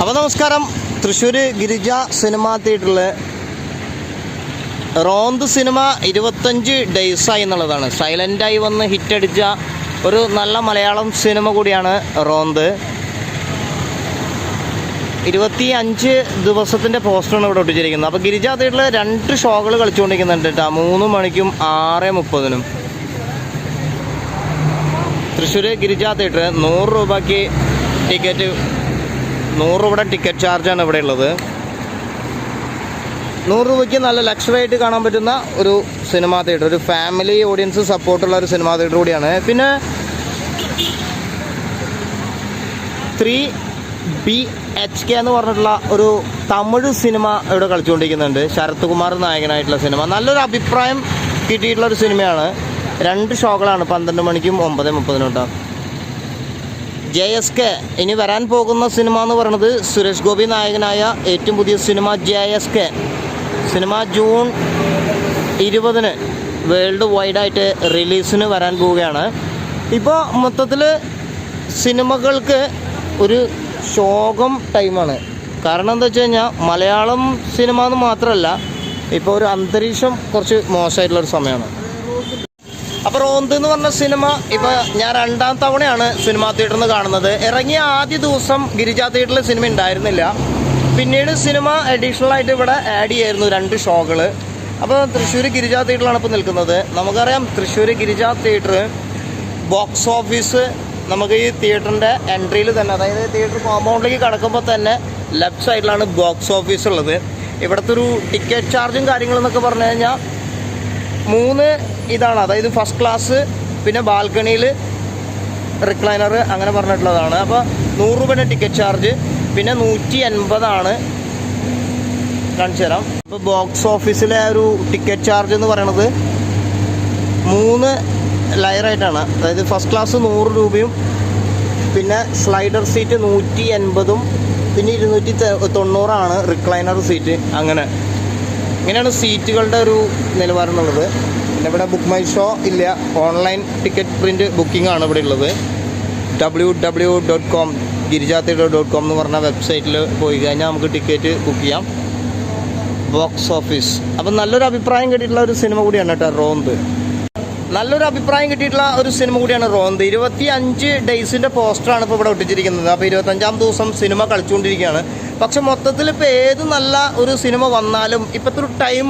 അപ്പോൾ നമസ്കാരം. തൃശ്ശൂർ ഗിരിജ സിനിമാ തിയേറ്ററിൽ റോന്ത് സിനിമ ഇരുപത്തഞ്ച് ഡേയ്സായി എന്നുള്ളതാണ്. സൈലന്റായി വന്ന് ഹിറ്റടിച്ച ഒരു നല്ല മലയാളം സിനിമ കൂടിയാണ് റോന്ത്. ഇരുപത്തി അഞ്ച് ദിവസത്തിന്റെ പോസ്റ്ററാണ് ഇവിടെ ഒട്ടിച്ചിരിക്കുന്നത്. അപ്പോൾ ഗിരിജ തിയേറ്ററിൽ രണ്ട് ഷോകൾ കളിച്ചുകൊണ്ടിരിക്കുന്നുണ്ട് കേട്ടോ. മൂന്ന് മണിക്കും ആറ് മുപ്പതിനും. തൃശ്ശൂർ ഗിരിജ തിയേറ്റർ നൂറ് രൂപയ്ക്ക് ടിക്കറ്റ് നൂറ് രൂപയുടെ ടിക്കറ്റ് ചാർജാണ് ഇവിടെ ഉള്ളത്. നൂറ് രൂപയ്ക്ക് നല്ല ലക്ഷറി ആയിട്ട് കാണാൻ പറ്റുന്ന ഒരു സിനിമാ തിയേറ്റർ ഒരു ഫാമിലി ഓഡിയൻസ് സപ്പോർട്ടുള്ള ഒരു സിനിമാ തിയേറ്റർ കൂടിയാണ്. പിന്നെ ത്രീ ബി എച്ച് കെ എന്ന് പറഞ്ഞിട്ടുള്ള ഒരു തമിഴ് സിനിമ ഇവിടെ കളിച്ചുകൊണ്ടിരിക്കുന്നുണ്ട്. ശരത് കുമാർ നായകനായിട്ടുള്ള സിനിമ നല്ലൊരു അഭിപ്രായം കിട്ടിയിട്ടുള്ള ഒരു സിനിമയാണ് രണ്ട് ഷോകളാണ് പന്ത്രണ്ട് മണിക്കും ഒമ്പത് മുപ്പതിനും ഉണ്ടാകും ജെ എസ് കെ ഇനി വരാൻ പോകുന്ന സിനിമ എന്ന് പറയുന്നത് സുരേഷ് ഗോപി നായകനായ ഏറ്റവും പുതിയ cinema J S K. Cinema June ഇരുപതിന് വേൾഡ് വൈഡായിട്ട് റിലീസിന് വരാൻ പോവുകയാണ്. ഇപ്പോൾ മൊത്തത്തിൽ സിനിമകൾക്ക് ഒരു ശോകം ടൈമാണ്. കാരണം എന്താ വെച്ച് കഴിഞ്ഞാൽ മലയാളം സിനിമ എന്ന് മാത്രമല്ല ഇപ്പോൾ ഒരു അന്തരീക്ഷം കുറച്ച് മോശമായിട്ടുള്ളൊരു സമയമാണ്. അപ്പോൾ റോന്ത് എന്ന് പറഞ്ഞ സിനിമ ഇപ്പോൾ ഞാൻ രണ്ടാം തവണയാണ് സിനിമാ തിയേറ്ററിൽ നിന്ന് കാണുന്നത്. ഇറങ്ങിയ ആദ്യ ദിവസം ഗിരിജ തിയേറ്ററിൽ സിനിമ ഉണ്ടായിരുന്നില്ല. പിന്നീട് സിനിമ അഡീഷണൽ ആയിട്ട് ഇവിടെ ആഡ് ചെയ്യായിരുന്നു രണ്ട് ഷോകൾ അപ്പോൾ തൃശ്ശൂർ ഗിരിജ തിയേറ്ററിലാണ് ഇപ്പോൾ നിൽക്കുന്നത്. നമുക്കറിയാം Thrissur Girija theatre box office നമുക്ക് ഈ തിയേറ്ററിന്റെ എൻട്രിയിൽ തന്നെ അതായത് തിയേറ്റർ കോമ്പൗണ്ടിലേക്ക് കടക്കുമ്പോൾ തന്നെ ലെഫ്റ്റ് സൈഡിലാണ് ബോക്സ് ഓഫീസ് ഉള്ളത്. ഇവിടുത്തെ ഒരു ടിക്കറ്റ് ചാർജും കാര്യങ്ങളെന്നൊക്കെ പറഞ്ഞു കഴിഞ്ഞാൽ മൂന്ന് ഇതാണ്. അതായത് ഫസ്റ്റ് ക്ലാസ് പിന്നെ ബാൽക്കണിയിൽ റിക്ലൈനർ അങ്ങനെ പറഞ്ഞിട്ടുള്ളതാണ്. അപ്പോൾ നൂറ് രൂപയുടെ ടിക്കറ്റ് ചാർജ് പിന്നെ നൂറ്റി എൺപതാണ് കാണിച്ചു തരാം. ഇപ്പോൾ ബോക്സ് ഓഫീസിലെ ഒരു ടിക്കറ്റ് ചാർജ് എന്ന് പറയണത് മൂന്ന് ലെയറായിട്ടാണ് അതായത് ഫസ്റ്റ് ക്ലാസ് നൂറ് രൂപയും പിന്നെ സ്ലൈഡർ സീറ്റ് നൂറ്റി എൺപതും പിന്നെ ഇരുന്നൂറ്റി തൊണ്ണൂറാണ് റിക്ലൈനർ സീറ്റ് അങ്ങനെ. ഇങ്ങനെയാണ് സീറ്റുകളുടെ ഒരു നിലവാരം എന്നുള്ളത്. ഇവിടെ ബുക്ക് മൈ ഷോ ഇല്ല. ഓൺലൈൻ ടിക്കറ്റ് പ്രിന്റ് ബുക്കിംഗ് ആണ് ഇവിടെ ഉള്ളത്. W W dot com Girija dot com എന്ന് പറഞ്ഞ വെബ്സൈറ്റിൽ പോയി കഴിഞ്ഞാൽ നമുക്ക് ടിക്കറ്റ് ബുക്ക് ചെയ്യാം. ബോക്സ് ഓഫീസ് അപ്പം നല്ലൊരു അഭിപ്രായം കിട്ടിയിട്ടുള്ള ഒരു സിനിമ കൂടിയാണ് കേട്ടോ റോന്ത്. നല്ലൊരു അഭിപ്രായം കിട്ടിയിട്ടുള്ള ഒരു സിനിമ കൂടിയാണ് റോന്ത്. ഇരുപത്തി അഞ്ച് ഡേയ്സിന്റെ പോസ്റ്ററാണ് ഇപ്പോൾ ഇവിടെ ഒട്ടിച്ചിരിക്കുന്നത്. അപ്പോൾ ഇരുപത്തഞ്ചാം ദിവസം സിനിമ കളിച്ചുകൊണ്ടിരിക്കുകയാണ്. പക്ഷെ മൊത്തത്തിൽ ഇപ്പോൾ ഏത് നല്ല ഒരു സിനിമ വന്നാലും ഇപ്പോഴത്തെ ഒരു ടൈം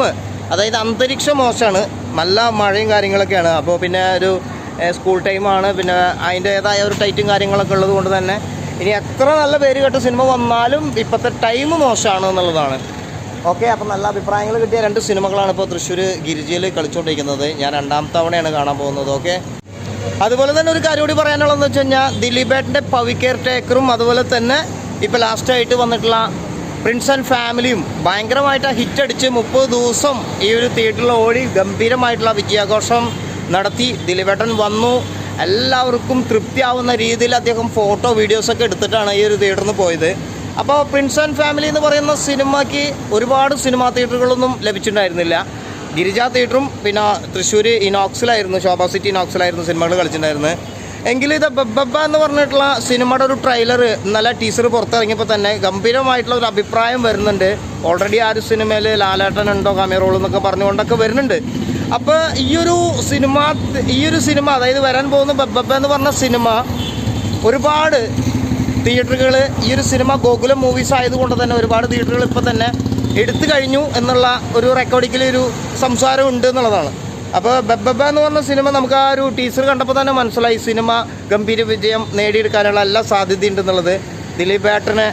അതായത് അന്തരീക്ഷം മോശമാണ്. നല്ല മഴയും കാര്യങ്ങളൊക്കെയാണ്. അപ്പോൾ പിന്നെ ഒരു സ്കൂൾ ടൈമാണ് പിന്നെ അതിന്റേതായ ഒരു ടൈറ്റും കാര്യങ്ങളൊക്കെ ഉള്ളത് കൊണ്ട് തന്നെ ഇനി എത്ര നല്ല പേര് കേട്ട സിനിമ വന്നാലും ഇപ്പോഴത്തെ ടൈം മോശമാണ് എന്നുള്ളതാണ്. ഓക്കെ അപ്പം നല്ല അഭിപ്രായങ്ങൾ കിട്ടിയ രണ്ട് സിനിമകളാണ് ഇപ്പോൾ തൃശ്ശൂർ ഗിരിജയിൽ കളിച്ചുകൊണ്ടിരിക്കുന്നത് ഞാൻ രണ്ടാം തവണയാണ് കാണാൻ പോകുന്നത്. ഓക്കെ. അതുപോലെ തന്നെ ഒരു കാര്യം കൂടി പറയാനുള്ളതെന്ന് വെച്ച് കഴിഞ്ഞാൽ ദിലീപേട്ടന്റെ പവിക്കേർ ടേക്കറും അതുപോലെ തന്നെ ഇപ്പോൾ ലാസ്റ്റായിട്ട് വന്നിട്ടുള്ള പ്രിൻസ് ആൻഡ് ഫാമിലിയും ഭയങ്കരമായിട്ട് ഹിറ്റ് അടിച്ച് മുപ്പത് ദിവസം ഈ ഒരു തിയേറ്ററിൽ ഓടി ഗംഭീരമായിട്ടുള്ള വിജയാഘോഷം നടത്തി. ദിലീപേട്ടൻ വന്നു. എല്ലാവർക്കും തൃപ്തിയാവുന്ന രീതിയിൽ അദ്ദേഹം ഫോട്ടോ വീഡിയോസൊക്കെ എടുത്തിട്ടാണ് ഈ ഒരു തിയേറ്ററിൽ പോയത്. അപ്പോൾ പ്രിൻസ് ആൻഡ് ഫാമിലി എന്ന് പറയുന്ന സിനിമയ്ക്ക് ഒരുപാട് സിനിമാ തിയേറ്ററുകളൊന്നും ലഭിച്ചിട്ടുണ്ടായിരുന്നില്ല. ഗിരിജ തിയേറ്ററും പിന്നെ തൃശ്ശൂർ ഇനോക്സിലായിരുന്നു ശോഭ സിറ്റി ഇനോക്സിലായിരുന്നു സിനിമകൾ കളിച്ചിട്ടുണ്ടായിരുന്നത്. എങ്കിലും ഇത് ബബ്ബ എന്ന് പറഞ്ഞിട്ടുള്ള സിനിമയുടെ ഒരു ട്രെയിലർ ഇന്നലെ ടീസർ പുറത്തിറങ്ങിയപ്പോൾ തന്നെ ഗംഭീരമായിട്ടുള്ള ഒരു അഭിപ്രായം വരുന്നുണ്ട്. ഓൾറെഡി ആ ഒരു സിനിമയിൽ ലാലേട്ടൻ ഉണ്ടോ കമറോൾ എന്നൊക്കെ പറഞ്ഞുകൊണ്ടൊക്കെ വരുന്നുണ്ട്. അപ്പോൾ ഈയൊരു സിനിമ ഈയൊരു സിനിമ അതായത് വരാൻ പോകുന്ന ബബ്ബ എന്ന് പറഞ്ഞ സിനിമ ഒരുപാട് തിയേറ്ററുകൾ ഈ ഒരു സിനിമ ഗോകുലം മൂവീസ് ആയതുകൊണ്ട് തന്നെ ഒരുപാട് തിയേറ്ററുകൾ ഇപ്പോൾ തന്നെ എടുത്തു കഴിഞ്ഞു എന്നുള്ള ഒരു റെക്കോർഡിക്കലൊരു സംസാരം ഉണ്ട് എന്നുള്ളതാണ്. അപ്പോൾ ബബ്ബ എന്ന് പറഞ്ഞ സിനിമ നമുക്ക് ആ ഒരു ടീസർ കണ്ടപ്പോൾ തന്നെ മനസ്സിലായി. സിനിമ ഗംഭീര വിജയം നേടിയെടുക്കാനുള്ള എല്ലാ സാധ്യതയുണ്ടെന്നുള്ളത് ദിലീപ് ഏട്ടനെ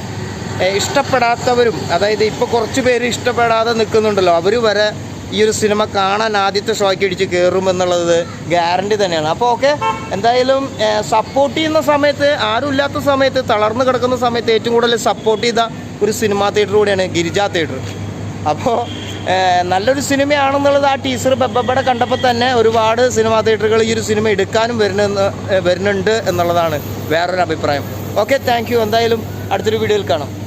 ഇഷ്ടപ്പെടാത്തവരും അതായത് ഇപ്പോൾ കുറച്ച് പേര് ഇഷ്ടപ്പെടാതെ നിൽക്കുന്നുണ്ടല്ലോ. അവർ വരെ ഈ ഒരു സിനിമ കാണാൻ ആദ്യത്തെ ഷോയ്ക്ക് അടിച്ച് കയറും എന്നുള്ളത് ഗ്യാരണ്ടി തന്നെയാണ്. അപ്പോൾ ഓക്കെ എന്തായാലും സപ്പോർട്ട് ചെയ്യുന്ന സമയത്ത് ആരും ഇല്ലാത്ത സമയത്ത് തളർന്നു കിടക്കുന്ന സമയത്ത് ഏറ്റവും കൂടുതൽ സപ്പോർട്ട് ചെയ്ത ഒരു സിനിമാ തിയേറ്റർ കൂടിയാണ് ഗിരിജ തിയേറ്റർ അപ്പോൾ നല്ലൊരു സിനിമയാണെന്നുള്ളത് ആ ടീച്ചർ ബെബ്ബടെ കണ്ടപ്പോൾ തന്നെ ഒരുപാട് സിനിമാ തിയേറ്ററുകൾ ഈ ഒരു സിനിമ എടുക്കാനും വരുന്നെന്ന് വരുന്നുണ്ട് എന്നുള്ളതാണ് വേറൊരു അഭിപ്രായം ഓക്കെ താങ്ക് എന്തായാലും അടുത്തൊരു വീഡിയോയിൽ കാണാം.